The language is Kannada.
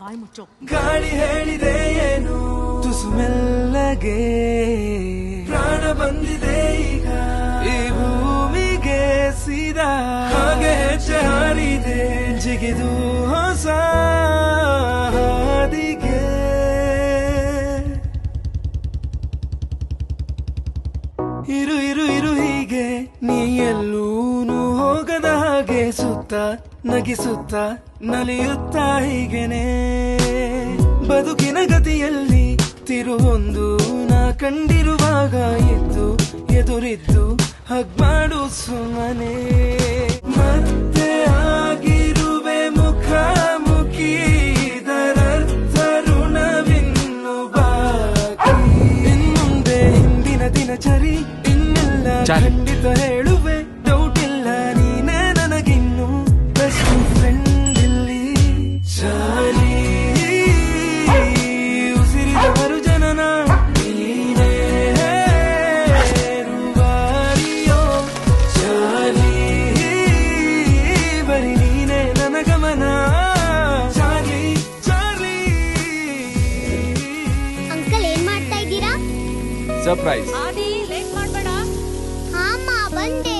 ಬಾಯಿ ಮುಚ್ಚೋ. ಗಾಳಿ ಹೇಳಿದೆ ಏನು? ತುಸು ಮೆಲ್ಲಗೆ ಪ್ರಾಣ ಬಂದಿದೆ ಈಗ. ಈ ಭೂಮಿಗೆ ಸೀದಾ ಹಾಗೆ ಹೆಜ್ಜೆ ಹಾರಿದೆ. ಜಿಗಿದು ಹೊಸ ಹಾದಿಗೆ. ಇರು ಇರು ಇರು ಹೀಗೆ. ನೀ ಎಲ್ಲೂನು ಹೋಗದ ಹಾಗೆ ಸುತ್ತ ನಗಿಸುತ್ತ ನಲಿಯುತ್ತ ಹೀಗೆನೆ. ಬದುಕಿನ ಗತಿಯಲ್ಲಿ ತಿರುವೊಂದು ನಾ ಕಂಡಿರುವಾಗ ಎದ್ದು ಎದುರಿದ್ದು ಹಗ್ಮಾಡು ಸುಮನೆ. ಮತ್ತೆ ಆಗಿರುವೆ ಮುಖಾಮುಖಿ ಇದರರ್ಥ ಋಣವಿನ್ನು ಬಾಕಿ. ಇನ್ಮುಂದೆ ಹಿಂದಿನ ದಿನಚರಿ ಇನ್ನೆಲ್ಲ ಚಾರಿ. ಖಂಡಿತ ಹೇಳುವೆ ಸರ್ಪ್ರೈಸ್. ಆದಿ ಲೇಟ್ ಮಾಡಬೇಡ. ಅಮ್ಮ ಬಂದೆ.